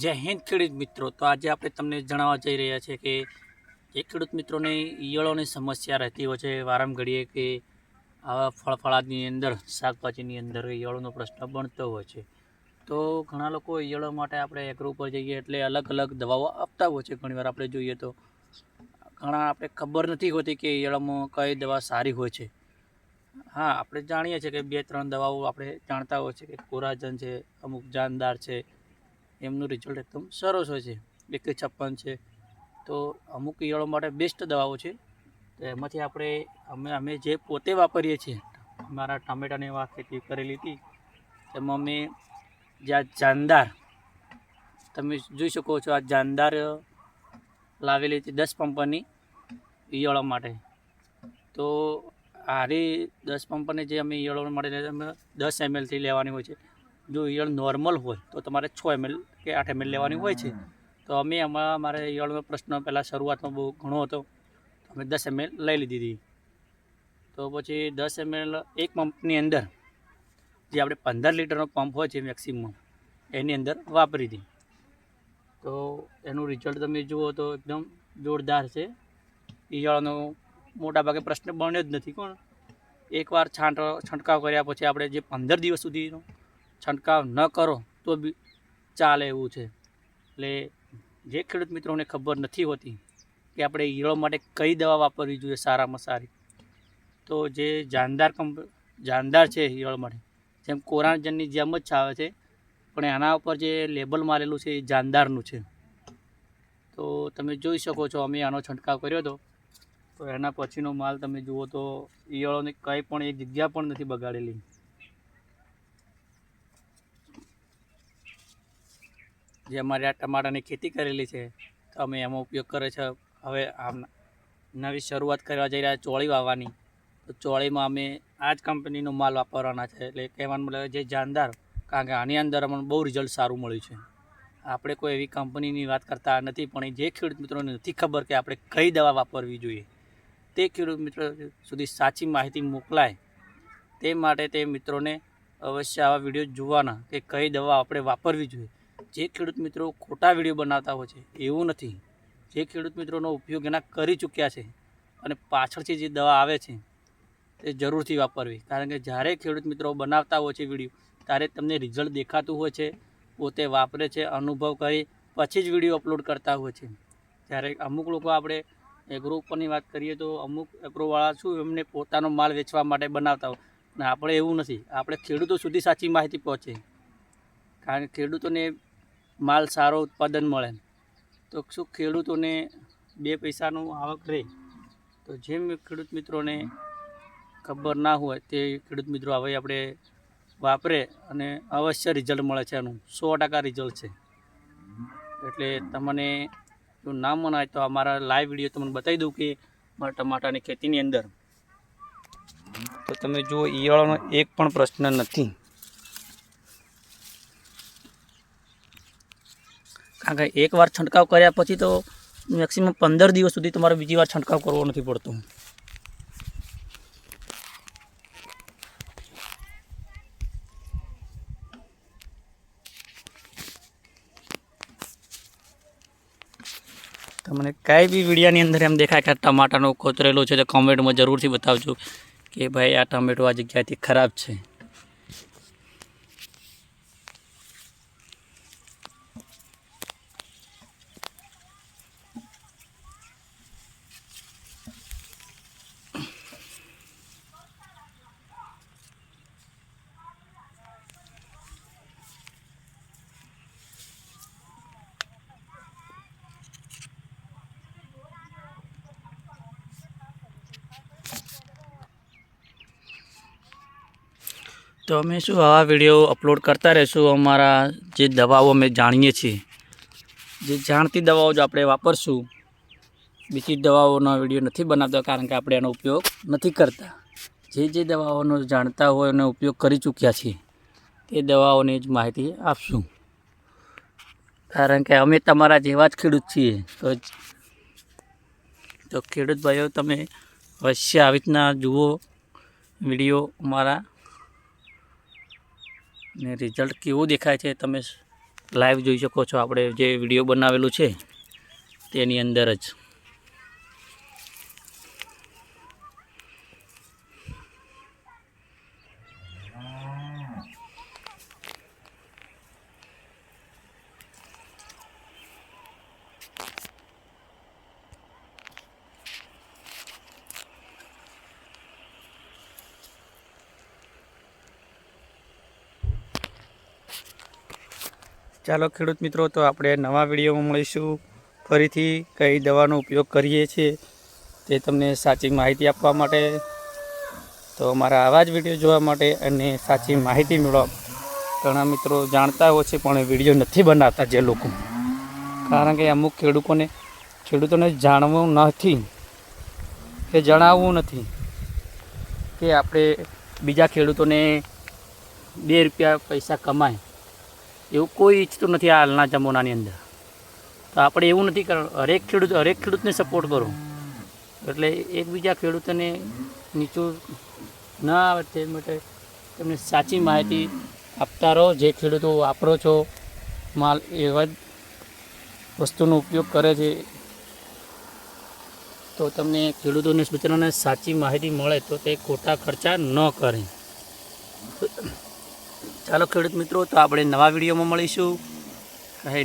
જય હિન્દ ખેડૂત મિત્રો. તો આજે આપણે તમને જણાવવા જઈ રહ્યા છીએ કે જે ખેડૂત મિત્રોને ઈયળોની સમસ્યા રહેતી હોય છે વારમ ઘડીએ કે આવા ફળફળાદની અંદર, શાકભાજીની અંદર ઈયળોનો પ્રશ્ન બનતો હોય છે. તો ઘણા લોકો ઈયળો માટે આપણે એગ્રો ઉપર જઈએ એટલે અલગ અલગ દવાઓ આપતા હોય છે. ઘણીવાર આપણે જોઈએ તો ઘણા આપણે ખબર નથી હોતી કે ઈયળોમાં કઈ દવા સારી હોય છે. હા, આપણે જાણીએ છીએ કે બે ત્રણ દવાઓ આપણે જાણતા હોય છે કે કોરાજન છે, અમુક જાનદાર છે એમનું રિઝલ્ટ એકદમ સરસ હોય છે. એક છપ્પન છે. તો અમુક ઈયળો માટે બેસ્ટ દવાઓ છે. તો એમાંથી આપણે, અમે અમે જે પોતે વાપરીએ છીએ, અમારા ટામેટાની વાત ખેતી કરેલી હતી, તેમાં અમે જે આ જાનદાર, તમે જોઈ શકો છો આ જાનદાર લાવેલી હતી દસ પંપરની ઈયળો માટે. તો હારી દસ પંપરની જે અમે ઈયળો માટે અમે દસ એમએલથી લેવાની હોય છે. જો ઈયળ નોર્મલ હોય, તો તમારે છ એમએલ કે આઠ એમએલ લેવાની હોય છે. તો અમે એમાં મારે ઈયળનો પ્રશ્ન પહેલાં શરૂઆતમાં બહુ ઘણો હતો. અમે દસ એમએલ લઈ લીધી હતી. તો પછી દસ એમએલ એક પંપની અંદર, જે આપણે પંદર લીટરનો પંપ હોય છે મેક્સિમમ, એની અંદર વાપરી હતી. તો એનું રિઝલ્ટ તમે જુઓ તો એકદમ જોરદાર છે. ઈયળનો મોટાભાગે પ્રશ્ન બન્યો જ નથી કોણ. એકવાર છાંટ, છંટકાવ કર્યા પછી આપણે જે પંદર દિવસ સુધીનો છંટકાવ ન કરો, તો બી ચાલે એવું છે. એટલે જે ખેડૂત મિત્રોને ખબર નથી હોતી કે આપણે ઈયળો માટે કઈ દવા વાપરવી જોઈએ સારામાં સારી. તો જે જાનદાર કંપ, જાનદાર છે ઈયળ માટે, જેમ કોરાણજનની જેમ જ છાવે છે, પણ એના ઉપર જે લેબલ મારેલું છે એ જાનદારનું છે. તો તમે જોઈ શકો છો અમે આનો છંટકાવ કર્યો હતો. તો એના પછીનો માલ તમે જુઓ તો ઈયળોને કંઈ પણ એક જગ્યા પણ નથી બગાડેલી. જે અમારે આ ટમાટાની ખેતી કરેલી છે, તો અમે એમાં ઉપયોગ કરે છે. હવે આમ નવી શરૂઆત કરવા જઈ રહ્યા ચોળી વાવવાની. તો ચોળીમાં અમે આ જ કંપનીનો માલ વાપરવાના છે. એટલે કહેવાનું મતલબ જે જાનદાર, કારણ કે આની અંદર અમને બહુ રિઝલ્ટ સારું મળ્યું છે. આપણે કોઈ એવી કંપનીની વાત કરતા નથી, પણ જે ખેડૂત મિત્રોને નથી ખબર કે આપણે કઈ દવા વાપરવી જોઈએ, તે ખેડૂત મિત્રો સુધી સાચી માહિતી મોકલાય. તે માટે તે મિત્રોને અવશ્ય આવા વીડિયો જોવાના કે કઈ દવા આપણે વાપરવી જોઈએ. જે ખેડૂત મિત્રો ખોટા વીડિયો બનાવતા હોય છે, એવું નથી. જે ખેડૂત મિત્રોનો ઉપયોગ એના કરી ચૂક્યા છે અને પાછળથી જે દવા આવે છે, તે જરૂરથી વાપરવી. કારણ કે જ્યારે ખેડૂત મિત્રો બનાવતા હોય છે વીડિયો, ત્યારે તમને રિઝલ્ટ દેખાતું હોય છે, પોતે વાપરે છે, અનુભવ કરી, પછી જ વીડિયો અપલોડ કરતા હોય છે. જ્યારે અમુક લોકો આપણે એગ્રો ઉપરની વાત કરીએ તો અમુક એગ્રોવાળા શું એમને પોતાનો માલ વેચવા માટે બનાવતા હોય. અને આપણે એવું નથી. આપણે ખેડૂતો સુધી સાચી માહિતી પહોંચે. કારણ કે ખેડૂતોને માલ સારો ઉત્પાદન મળે તો શું ખેડૂતોને બે પૈસાનું આવક રહે? તો જેમ ખેડૂત મિત્રોને ખબર ના હોય તે ખેડૂત મિત્રો હવે આપણે વાપરે અને અવશ્ય રિઝલ્ટ મળે છે એનું. સો ટકા રિઝલ્ટ છે. એટલે તમને જો ના મનાય તો અમારા લાઈવ વીડિયો તમને બતાવી દઉં કે મારા ટમાટાની ખેતીની અંદર. તો તમે જુઓ, ઈયળનો એક પણ પ્રશ્ન નથી. કારણ કે એકવાર છંટકાવ કર્યા પછી તો મેક્સિમમ પંદર દિવસ સુધી તમારે બીજી વાર છંટકાવ કરવો નથી પડતો. તમને કાંઈ બી વિડીયાની અંદર એમ દેખાય કે ટમાટાનો કોતરેલો છે તો કોમેન્ટમાં જરૂરથી બતાવજો કે ભાઈ આ ટમેટો આ જગ્યાએથી ખરાબ છે. તો અમે શું આવા વીડિયો અપલોડ કરતા રહીશું. અમારા જે દવાઓ અમે જાણીએ છીએ. જે જાણતી દવાઓ જો આપણે વાપરશું. બીજી દવાઓનો વીડિયો નથી બનાવતા કારણ કે આપણે એનો ઉપયોગ નથી કરતા. જે જે દવાઓનો જાણતા હોય એનો ઉપયોગ કરી ચૂક્યા છીએ. તે દવાઓની જ માહિતી આપશું. કારણ કે અમે તમારા જેવા જ ખેડૂત છીએ. તો તો ખેડૂત ભાઈઓ, તમે અવશ્ય આવી રીતના જુઓ વીડિયો અમારા ને રિઝલ્ટ કેવું દેખાય છે તમે લાઈવ જોઈ શકો છો. આપણે જે વીડિયો બનાવેલું છે તેની અંદર જ. ચાલો ખેડૂત મિત્રો, તો આપણે નવા વિડીયોમાં મળીશું. ફરીથી કઈ દવાનો ઉપયોગ કરીએ છીએ તે તમને સાચી માહિતી આપવા માટે. તો અમારા આવા જ વીડિયો જોવા માટે અને સાચી માહિતી મેળવવા ઘણા મિત્રો જાણતા હોય છે, પણ વીડિયો નથી બનાવતા જે લોકો. કારણ કે અમુક ખેડૂતોને ખેડૂતોને જાણવું નથી કે જણાવવું નથી કે આપણે બીજા ખેડૂતોને બે રૂપિયા પૈસા કમાય. એવું કોઈ ઈચ્છતું નથી હાલના જમાનાની અંદર. તો આપણે એવું નથી કરવાનું હરેક ખેડૂત, હરેક ખેડૂતને સપોર્ટ કરો. એટલે એકબીજા ખેડૂતોને નીચું ન આવે તે માટે તમને સાચી માહિતી આપતા રહો. જે ખેડૂતો વાપરો છો, માલ એવા જ વસ્તુનો ઉપયોગ કરે છે. તો તમને ખેડૂતોને સૂચનાને સાચી માહિતી મળે તો તે ખોટા ખર્ચા ન કરે. ચાલો ખેડૂત મિત્રો, તો આપણે નવા વિડીયોમાં મળીશું.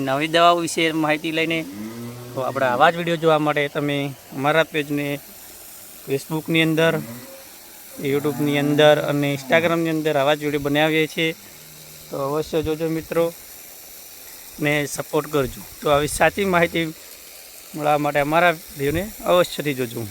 નવી દવાઓ વિશે માહિતી લઈને, તો આપણે આવા જ વીડિયો જોવા માટે તમે અમારા પેજને ફેસબુકની અંદર, યુટ્યુબની અંદર અને ઇન્સ્ટાગ્રામની અંદર આવા જ વીડિયો બનાવીએ છીએ. તો અવશ્ય જોજો મિત્રો ને સપોર્ટ કરજો. તો આવી સાચી માહિતી મળવા માટે અમારા વિડીયોને અવશ્યથી જોજો.